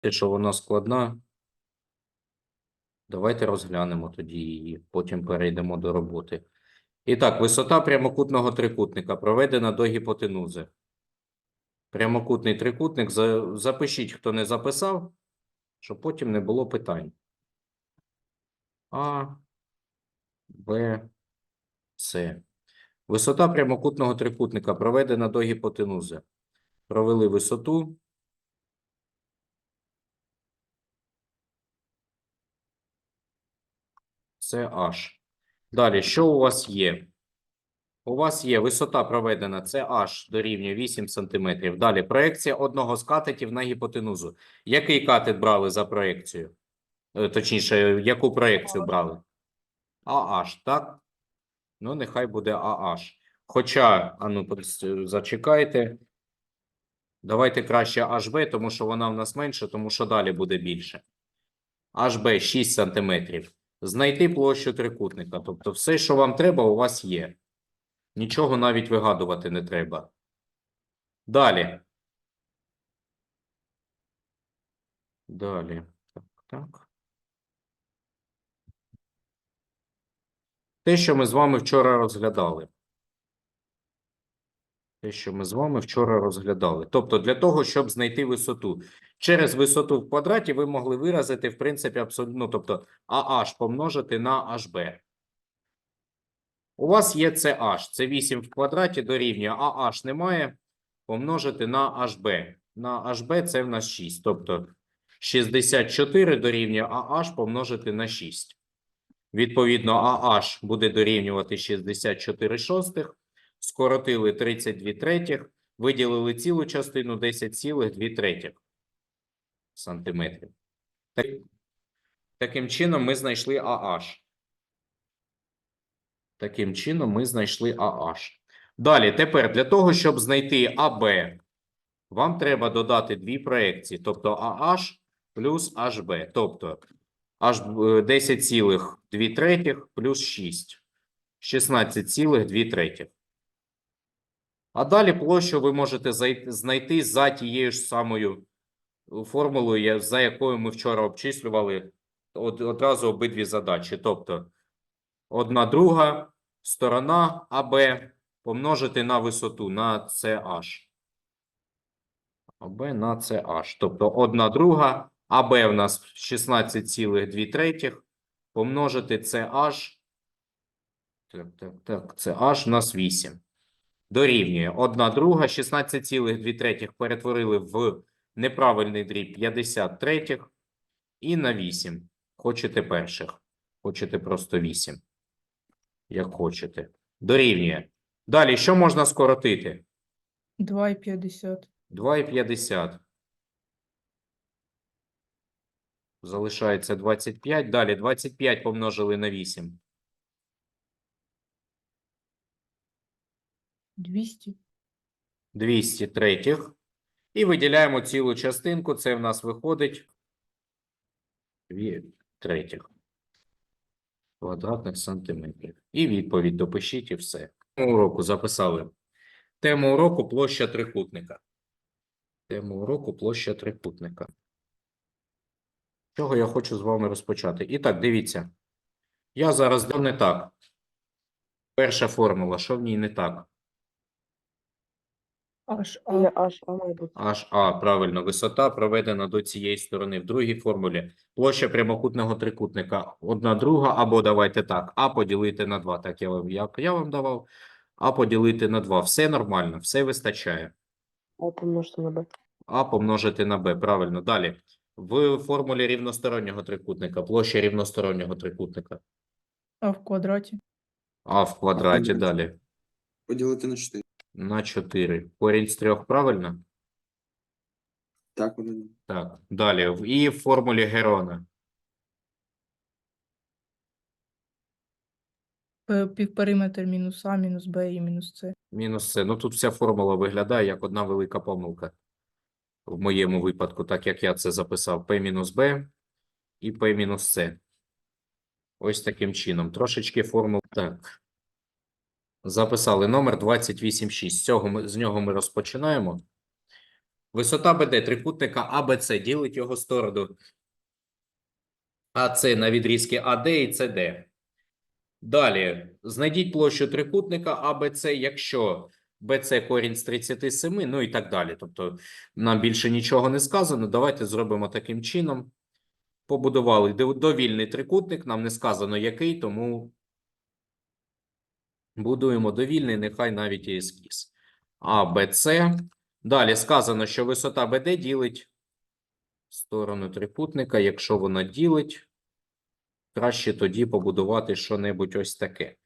Те, що вона складна. Давайте розглянемо тоді її, потім перейдемо до роботи. І так, висота прямокутного трикутника проведена до гіпотенузи. Прямокутний трикутник. Запишіть, хто не записав, щоб потім не було питань. А, Б, С. Висота прямокутного трикутника проведена до гіпотенузи. Провели висоту. Це H. Далі, що у вас є? У вас є висота проведена, це H дорівнює 8 см. Далі, проекція одного з катетів на гіпотенузу. Який катет брали за проекцію? Е, Точніше, яку проекцію брали? AH, так? Ну, нехай буде AH. Хоча, а ну, зачекайте. Давайте краще HB, тому що вона в нас менша, тому що далі буде більше. HB 6 см. Знайти площу трикутника. Тобто все, що вам треба, у вас є. Нічого навіть вигадувати не треба. Далі. Далі. Так, так. Те, що ми з вами вчора розглядали. Те, що ми з вами вчора розглядали. Тобто, для того, щоб знайти висоту. Через висоту в квадраті ви могли виразити, в принципі, абсолютно, ну, тобто, AH помножити на HB. У вас є CH, це 8 в квадраті дорівнює, а H немає, помножити на HB. На HB це в нас 6, тобто 64 дорівнює AH помножити на 6. Відповідно, AH буде дорівнювати 64 шостих, скоротили 32 третіх, виділили цілу частину 10,2 третіх сантиметрів. Таким чином ми знайшли AH. Таким чином ми знайшли AH. Далі, тепер для того, щоб знайти AB, вам треба додати дві проекції, тобто AH плюс HB, тобто H 10,2 третіх плюс 6, 16,2 третіх. А далі площу ви можете знайти за тією ж самою формулою, за якою ми вчора обчислювали одразу обидві задачі. Тобто одна друга сторона АБ помножити на висоту на CH. АБ на CH. Тобто одна друга, АБ в нас 16,2 третіх, помножити CH. Так, так, так, CH у нас 8. Дорівнює. Одна друга, 16,2 третіх перетворили в неправильний дріб 50 третіх і на 8. Хочете перших. Хочете просто 8 як хочете. Дорівнює. Далі, що можна скоротити? 2,50. 2,50. Залишається 25. Далі 25 помножили на 8. 200. 200 третіх. І виділяємо цілу частинку. Це в нас виходить 2 третіх квадратних сантиметрів. І відповідь допишіть і все. Тему уроку записали. Тему уроку площа трикутника. Тему уроку площа трикутника. Чого я хочу з вами розпочати? І так, дивіться. Я зараз дам не так. Перша формула, що в ній не так? Аж А. Є аж А має бути. HA, правильно, висота проведена до цієї сторони. В другій формулі площа прямокутного трикутника. Одна друга, або давайте так, А поділити на 2. Так я вам, як я вам давав. А поділити на 2. Все нормально, все вистачає. А помножити на Б. А помножити на Б. Правильно. Далі. В формулі рівностороннього трикутника. Площа рівностороннього трикутника. А в квадраті. А в квадраті квадраті. далі. Поділити на 4. На 4. Корінь з 3, правильно? Так, воно. Так. Далі. І в формулі Герона. П- Півпериметр мінус А, мінус Б і мінус С. Мінус С. Ну тут вся формула виглядає як одна велика помилка. В моєму випадку, так як я це записав, P мінус Б і P мінус С. Ось таким чином. Трошечки формул. Так. Записали номер 286. З цього з нього ми розпочинаємо. Висота БД трикутника АБЦ ділить його сторону АЦ на відрізки АД і СД. Далі, знайдіть площу трикутника АБЦ, якщо БЦ корінь з 37, ну і так далі. Тобто нам більше нічого не сказано. Давайте зробимо таким чином. Побудували довільний трикутник, нам не сказано який, тому будуємо довільний, нехай навіть ескіз. А, Б, С. Далі сказано, що висота БД ділить сторону трикутника. Якщо вона ділить, краще тоді побудувати що-небудь ось таке.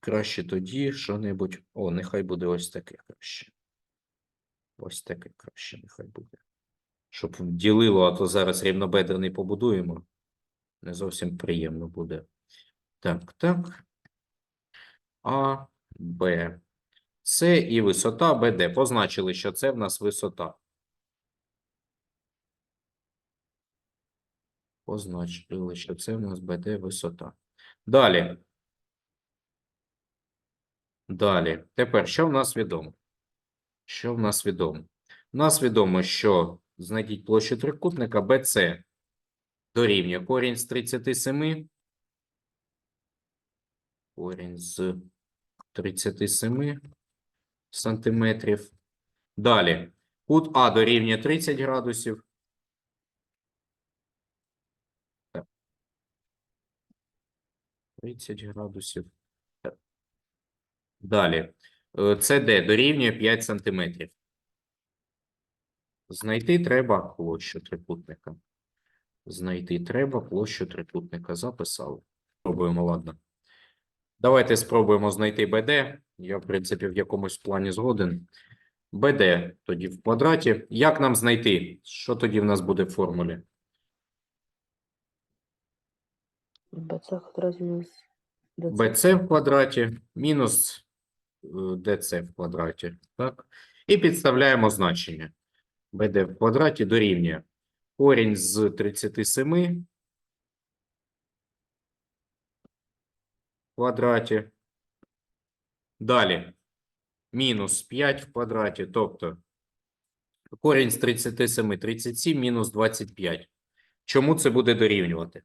Краще тоді що-небудь. О, нехай буде ось таке краще. Ось таке краще, нехай буде. Щоб ділило, а то зараз рівнобедрений побудуємо. Не зовсім приємно буде. Так, так. А, Б. С і висота БД. Позначили, що це в нас висота. Позначили, що це в нас БД висота. Далі. Далі. Тепер, що в нас відомо? Що в нас відомо? У нас відомо, що знайдіть площу трикутника BC дорівнює корінь з 37. Корінь з 37 сантиметрів. Далі. Кут А дорівнює 30 градусів. Так. 30 градусів. Так. Далі. Е, СД дорівнює 5 сантиметрів. Знайти треба площу трикутника. Знайти треба площу трикутника. Записали. Спробуємо, ладно. Давайте спробуємо знайти БД. Я, в принципі, в якомусь плані згоден. БД тоді в квадраті. Як нам знайти? Що тоді в нас буде в формулі? БЦ квадрат мінус ДЦ. БЦ в квадраті мінус е, ДЦ в квадраті. Так? І підставляємо значення. БД в квадраті дорівнює корінь з 37 квадраті. Далі мінус 5 в квадраті, тобто корінь з 37 – 37 мінус 25. Чому це буде дорівнювати?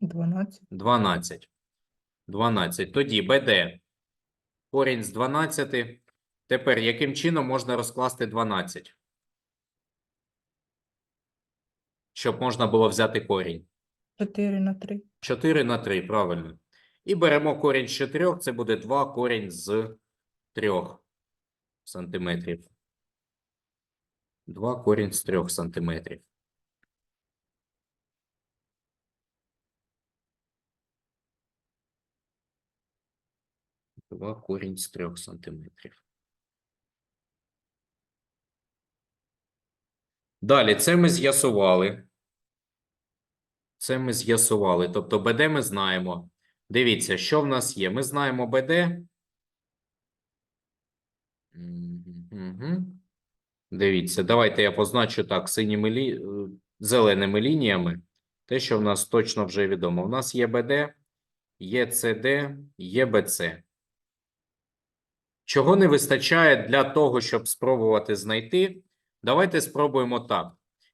12. 12. 12. Тоді БД. Корінь з 12. Тепер яким чином можна розкласти 12? Щоб можна було взяти корінь. 4 на 3. 4 на 3, правильно. І беремо корінь з 4, це буде 2 корінь з 3 сантиметрів. 2 корінь з 3 сантиметрів. Два корінь з 3 сантиметрів. Далі, це ми з'ясували. Це ми з'ясували. Тобто БД ми знаємо. Дивіться, що в нас є. Ми знаємо БД. Дивіться, давайте я позначу так синіми лі... е, зеленими лініями. Те, що в нас точно вже відомо. У нас є БД, є СД, є БЦ. Чого не вистачає для того, щоб спробувати знайти? Давайте спробуємо так.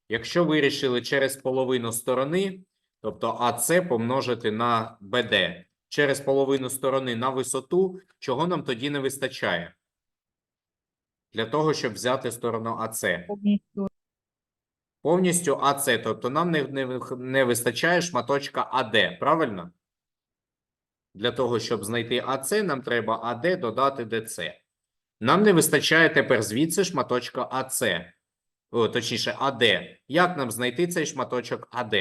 Якщо вирішили через половину сторони, тобто АС помножити на БД, через половину сторони на висоту, чого нам тоді не вистачає? Для того, щоб взяти сторону АС. Повністю АС, тобто нам не, не, не вистачає шматочка АД, правильно? Для того, щоб знайти АС, нам треба АД додати ДЦ. Нам не вистачає тепер звідси шматочка АС. О, точніше, АД. Як нам знайти цей шматочок АД?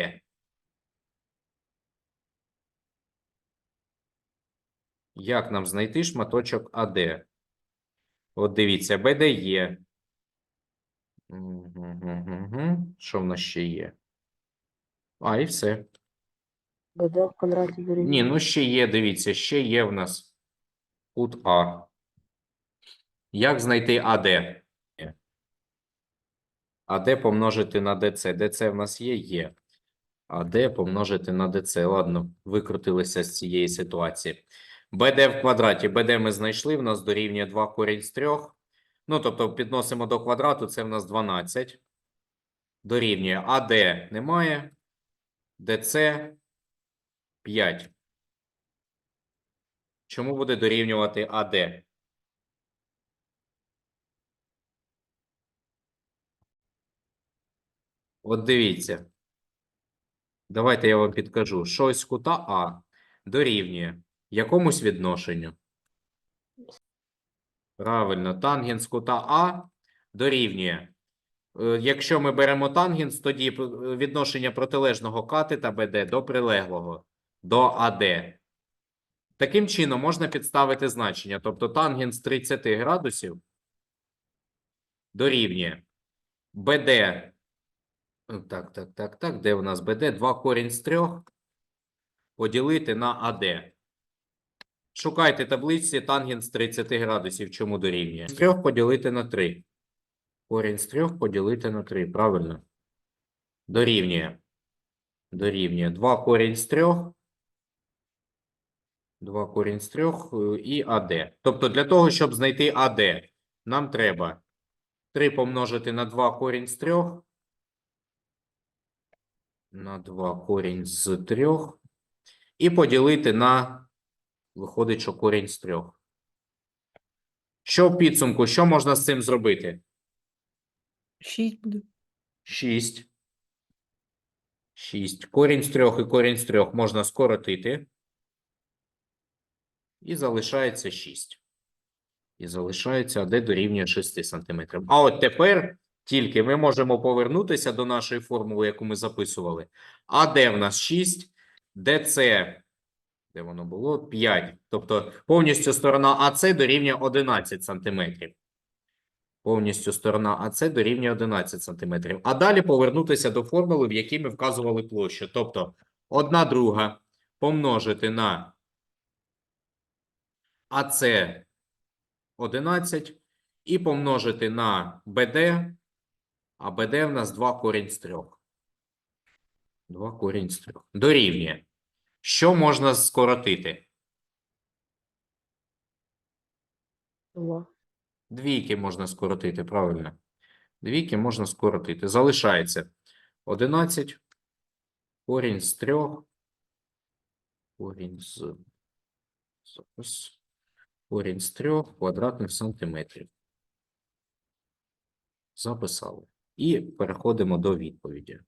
Як нам знайти шматочок АД? От дивіться, БД є. Що в нас ще є? А, і все. БД в квадраті дорівнює. Ні, ну ще є, дивіться, ще є в нас кут А. Як знайти АД? АД помножити на ДЦ. ДЦ в нас є? Є. АД помножити на ДЦ. Ладно, викрутилися з цієї ситуації. БД в квадраті. БД ми знайшли, в нас дорівнює 2 корінь з 3. Ну, тобто підносимо до квадрату, це в нас 12. Дорівнює АД немає. ДЦ 5. Чому буде дорівнювати АД? От дивіться. Давайте я вам підкажу. Щось кута А дорівнює якомусь відношенню. Правильно, тангенс кута А дорівнює. Е, Якщо ми беремо тангенс, тоді е, відношення протилежного катета БД до прилеглого, до АД. Таким чином можна підставити значення. Тобто тангенс 30 градусів дорівнює БД. е, Так, так, так, так. Де у нас БД? 2 корінь з 3 поділити на АД. Шукайте таблиці тангенс 30 градусів. Чому дорівнює? З 3 поділити на 3. Корінь з 3 поділити на 3. Правильно. Дорівнює. Дорівнює. 2 корінь з 3. 2 корінь з 3 і АД. Тобто для того, щоб знайти АД, нам треба 3 помножити на 2 корінь з 3. На 2 корінь з 3. І поділити на, виходить, що корінь з 3. Що в підсумку, що можна з цим зробити? 6 буде. 6. 6. Корінь з 3 і корінь з 3 можна скоротити. І залишається 6. І залишається АД дорівнює 6 см. А от тепер тільки ми можемо повернутися до нашої формули, яку ми записували. АД в нас 6, ДЦ, де воно було? 5. Тобто повністю сторона АЦ дорівнює 11 см. Повністю сторона АЦ дорівнює 11 см. А далі повернутися до формули, в якій ми вказували площу. Тобто 1 друга помножити на АЦ 11 і помножити на БД, а БД в нас 2 корінь з 3. 2 корінь з 3. Дорівнює. Що можна скоротити? Два. Двійки можна скоротити, правильно. Двійки можна скоротити. Залишається 11 корінь з 3. Корінь з зараз. корінь з 3 квадратних сантиметрів. Записали. І переходимо до відповіді.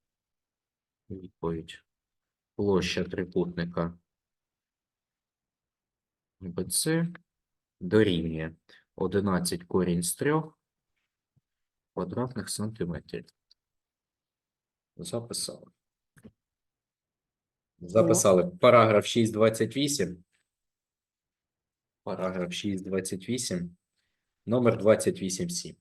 Відповідь. Площа трикутника БЦ дорівнює 11 корінь з 3 квадратних сантиметрів. Записали. Записали. Параграф 6.28. Параграф 6.28. Номер 28.7.